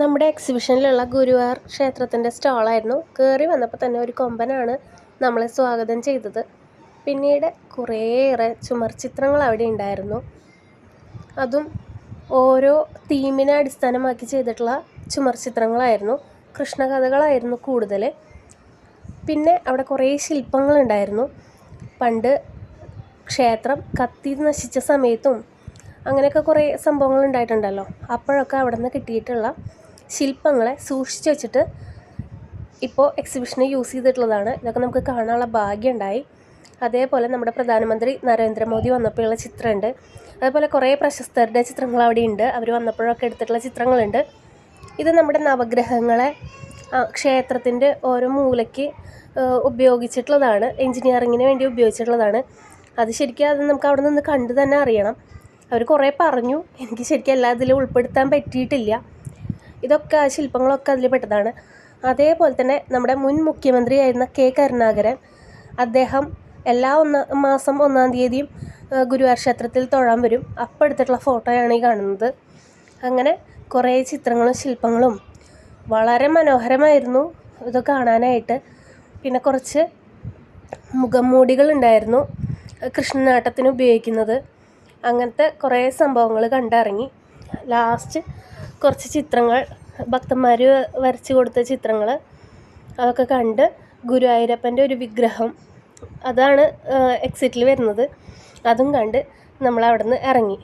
നമ്മുടെ എക്സിബിഷനിലുള്ള ഗുരുവായൂർ ക്ഷേത്രത്തിന്റെ സ്റ്റാളായിരുന്നു കയറി വന്നപ്പോൾ തന്നെ ഒരു കൊമ്പനാണ് നമ്മളെ സ്വാഗതം ചെയ്തത്. പിന്നീട് കുറേയേറെ ചുമർചിത്രങ്ങൾ അവിടെ ഉണ്ടായിരുന്നു. അതും ഓരോ തീമിനെ അടിസ്ഥാനമാക്കി ചെയ്തിട്ടുള്ള ചുമർചിത്രങ്ങളായിരുന്നു കൃഷ്ണകഥകളായിരുന്നു കൂടുതൽ. പിന്നെ അവിടെ കുറേ ശില്പങ്ങളുണ്ടായിരുന്നു പണ്ട് ക്ഷേത്രം കത്തി നശിച്ച സമയത്തും അങ്ങനെയൊക്കെ കുറേ സംഭവങ്ങൾ ഉണ്ടായിട്ടുണ്ടല്ലോ. അപ്പോഴൊക്കെ അവിടെ നിന്ന് കിട്ടിയിട്ടുള്ള ശില്പങ്ങളെ സൂക്ഷിച്ചു വെച്ചിട്ട് ഇപ്പോൾ എക്സിബിഷന് യൂസ് ചെയ്തിട്ടുള്ളതാണ്. ഇതൊക്കെ നമുക്ക് കാണാനുള്ള ഭാഗ്യമുണ്ടായി. അതേപോലെ നമ്മുടെ പ്രധാനമന്ത്രി നരേന്ദ്രമോദി വന്നപ്പോഴുള്ള ചിത്രമുണ്ട്. അതേപോലെ കുറേ പ്രശസ്തരുടെ ചിത്രങ്ങൾ അവിടെ ഉണ്ട് അവർ വന്നപ്പോഴൊക്കെ എടുത്തിട്ടുള്ള ചിത്രങ്ങളുണ്ട്. ഇത് നമ്മുടെ നവഗ്രഹങ്ങളെ ക്ഷേത്രത്തിന്റെ ഓരോ മൂലയ്ക്ക് ഉപയോഗിച്ചിട്ടുള്ളതാണ്. എൻജിനീയറിങ്ങിന് വേണ്ടി ഉപയോഗിച്ചിട്ടുള്ളതാണ്. അത് ശരിക്കും അത് നമുക്ക് അവിടെ നിന്ന് കണ്ട് തന്നെ അറിയണം. അവർ കുറേ പറഞ്ഞു. എനിക്ക് ശരിക്കും എല്ലാ ഇതിലും ഉൾപ്പെടുത്താൻ പറ്റിയിട്ടില്ല. ഇതൊക്കെ ആ ശില്പങ്ങളൊക്കെ അതിൽ പെട്ടതാണ്. അതേപോലെ തന്നെ നമ്മുടെ മുൻ മുഖ്യമന്ത്രിയായിരുന്ന കെ കരുണാകരൻ അദ്ദേഹം എല്ലാ ഒന്നാം മാസം ഒന്നാം തീയതിയും ഗുരുവായൂർ ക്ഷേത്രത്തിൽ തൊഴാൻ വരും. അപ്പം എടുത്തിട്ടുള്ള ഫോട്ടോയാണ് ഈ കാണുന്നത്. അങ്ങനെ കുറേ ചിത്രങ്ങളും ശില്പങ്ങളും വളരെ മനോഹരമായിരുന്നു ഇത് കാണാനായിട്ട്. പിന്നെ കുറച്ച് മുഖംമൂടികൾ ഉണ്ടായിരുന്നു കൃഷ്ണനാട്ടത്തിന് ഉപയോഗിക്കുന്നത്. അങ്ങനത്തെ കുറേ സംഭവങ്ങൾ കണ്ടിറങ്ങി. ലാസ്റ്റ് കുറച്ച് ചിത്രങ്ങൾ ഭക്തന്മാർ വരച്ച് കൊടുത്ത ചിത്രങ്ങൾ അതൊക്കെ കണ്ട് ഗുരുവായൂരപ്പന്റെ ഒരു വിഗ്രഹം അതാണ് എക്സിറ്റിൽ വരുന്നത്. അതും കണ്ട് നമ്മൾ അവിടെ നിന്ന് ഇറങ്ങി.